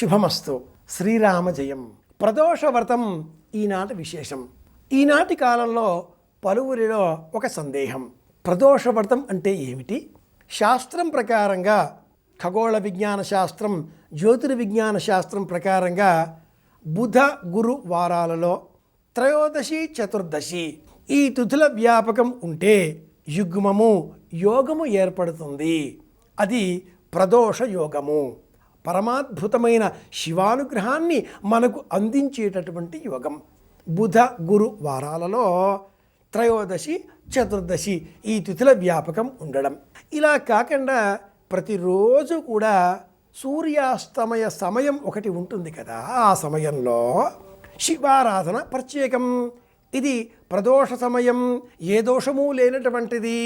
శుభమస్తు. శ్రీరామ జయం ప్రదోష వ్రతం ఈనాటి విశేషం. ఈనాటి కాలంలో పలువురిలో ఒక సందేహం. ప్రదోష వ్రతం అంటే ఏమిటి? శాస్త్రం ప్రకారంగా ఖగోళ విజ్ఞాన శాస్త్రం జ్యోతిర్విజ్ఞాన శాస్త్రం ప్రకారంగా బుధ గురు వారాలలో త్రయోదశి చతుర్దశి ఈ తిథుల వ్యాపకం ఉంటే యుగ్మము యోగము ఏర్పడుతుంది. అది ప్రదోష యోగము పరమాద్భుతమైన శివానుగ్రహాన్ని మనకు అందించేటటువంటి యోగం. బుధ గురు వారాలలో త్రయోదశి చతుర్దశి ఈ తిథుల వ్యాపకం ఉండడం. ఇలా కాకుండా ప్రతిరోజు కూడా సూర్యాస్తమయ సమయం ఒకటి ఉంటుంది కదా ఆ సమయంలో శివారాధన ప్రత్యేకం. ఇది ప్రదోష సమయం ఏ దోషము లేనటువంటిది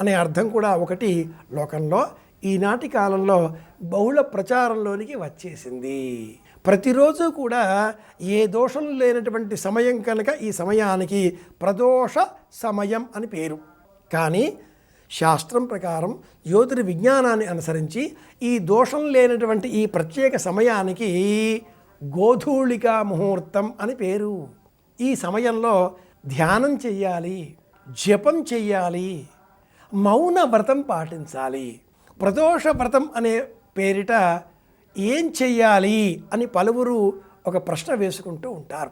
అనే అర్థం కూడా ఒకటి లోకంలో ఈనాటి కాలంలో బహుళ ప్రచారంలోనికి వచ్చేసింది. ప్రతిరోజు కూడా ఏ దోషం లేనటువంటి సమయం కనుక ఈ సమయానికి ప్రదోష సమయం అని పేరు. కానీ శాస్త్రం ప్రకారం జ్యోతిర్ విజ్ఞానాన్ని అనుసరించి ఈ దోషం లేనటువంటి ఈ ప్రత్యేక సమయానికి గోధూళికా ముహూర్తం అని పేరు. ఈ సమయంలో ధ్యానం చెయ్యాలి జపం చెయ్యాలి మౌన వ్రతం పాటించాలి. ప్రదోష వ్రతం అనే పేరిట ఏం చెయ్యాలి అని పలువురు ఒక ప్రశ్న వేసుకుంటూ ఉంటారు.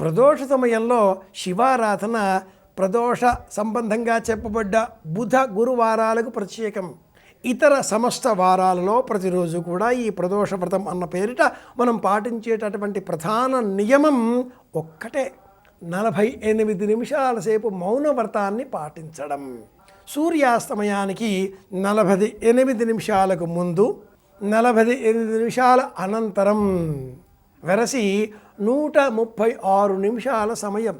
ప్రదోష సమయంలో శివారాధన ప్రదోష సంబంధంగా చెప్పబడ్డ బుధ గురువారాలకు ప్రత్యేకం. ఇతర సమస్త వారాలలో ప్రతిరోజు కూడా ఈ ప్రదోష వ్రతం అన్న పేరిట మనం పాటించేటటువంటి ప్రధాన నియమం ఒక్కటే. నలభై ఎనిమిది నిమిషాల సేపు మౌన వ్రతాన్ని పాటించడం. సూర్యాస్తమయానికి నలభై ఎనిమిది నిమిషాలకు ముందు నలభై ఎనిమిది నిమిషాల అనంతరం వెరసి నూట ముప్పై ఆరు నిమిషాల సమయం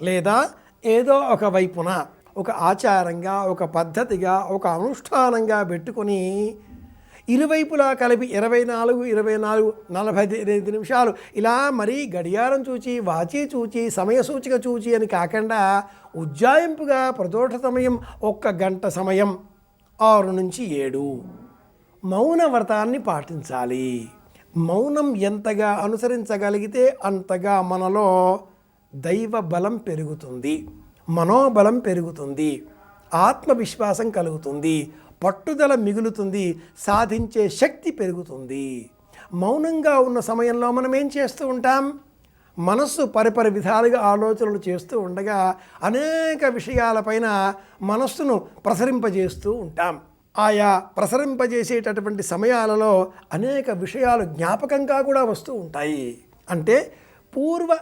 లేదా ఏదో ఒక వైపున ఒక ఆచారంగా ఒక పద్ధతిగా ఒక అనుష్ఠానంగా పెట్టుకొని ఇరువైపులా కలిపి ఇరవై నాలుగు ఇరవై నాలుగు నలభై ఎనిమిది నిమిషాలు. ఇలా మరీ గడియారం చూచి వాచి చూచి సమయ సూచిక చూచి అని కాకుండా ఉజ్జాయింపుగా ప్రదోష సమయం ఒక్క గంట సమయం. ఆరు నుంచి ఏడు. మౌన వ్రతాన్ని పాటించాలి. మౌనం ఎంతగా అనుసరించగలిగితే అంతగా మనలో దైవ బలం పెరుగుతుంది. మనోబలం పెరుగుతుంది. ఆత్మవిశ్వాసం కలుగుతుంది. పట్టుదల మిగులుతుంది సాధించే శక్తి పెరుగుతుంది. మౌనంగా ఉన్న సమయంలో మనం ఏం చేస్తూ ఉంటాం? మనస్సు పరిపరి విధాలుగా ఆలోచనలు చేస్తూ ఉండగా అనేక విషయాలపైన మనస్సును ప్రసరింపజేస్తూ ఉంటాం. ఆయా ప్రసరింపజేసేటటువంటి సమయాలలో అనేక విషయాలు జ్ఞాపకంగా కూడా వస్తూ ఉంటాయి. అంటే పూర్వ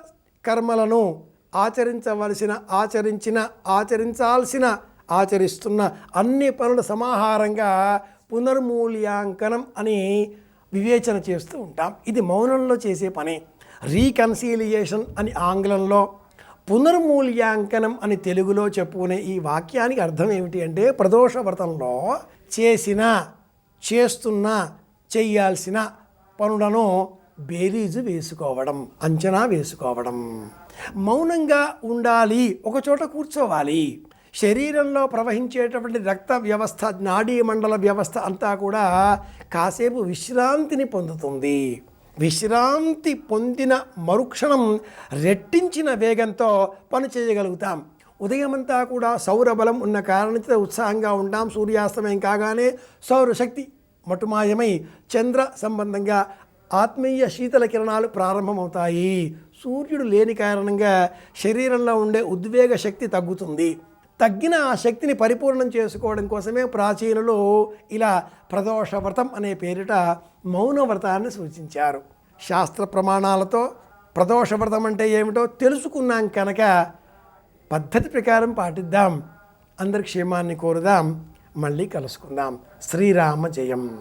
కర్మలను ఆచరించవలసిన ఆచరించిన ఆచరించాల్సిన ఆచరిస్తున్న అన్ని పనుల సమాహారంగా పునర్మూల్యాంకనం అని వివేచన చేస్తూ ఉంటాం. ఇది మౌనంలో చేసే పని. రీకన్సీలియేషన్ అని ఆంగ్లంలో పునర్మూల్యాంకనం అని తెలుగులో చెప్పుకునే ఈ వాక్యానికి అర్థం ఏమిటి అంటే ప్రదోష వ్రతంలో చేసిన చేస్తున్న చేయాల్సిన పనులను బేరీజు వేసుకోవడం అంచనా వేసుకోవడం. మౌనంగా ఉండాలి ఒకచోట కూర్చోవాలి. శరీరంలో ప్రవహించేటటువంటి రక్త వ్యవస్థ నాడీ మండల వ్యవస్థ అంతా కూడా కాసేపు విశ్రాంతిని పొందుతుంది. విశ్రాంతి పొందిన మరుక్షణం రెట్టించిన వేగంతో పని చేయగలుగుతాం. ఉదయమంతా కూడా సౌరబలం ఉన్న కారణంతో ఉత్సాహంగా ఉంటాం. సూర్యాస్తమయం కాగానే సౌరశక్తి మటుమాయమై చంద్ర సంబంధంగా ఆత్మీయ శీతల కిరణాలు ప్రారంభమవుతాయి. సూర్యుడు లేని కారణంగా శరీరంలో ఉండే ఉద్వేగ శక్తి తగ్గుతుంది. తగ్గిన ఆ శక్తిని పరిపూర్ణం చేసుకోవడం కోసమే ప్రాచీనులు ఇలా ప్రదోష వ్రతం అనే పేరిట మౌన వ్రతాన్ని సూచించారు. శాస్త్ర ప్రమాణాలతో ప్రదోష వ్రతం అంటే ఏమిటో తెలుసుకున్నాం కనుక పద్ధతి ప్రకారం పాటిద్దాం. అందరి క్షేమాన్ని కోరుదాం. మళ్ళీ కలుసుకుందాం. శ్రీరామ జయం.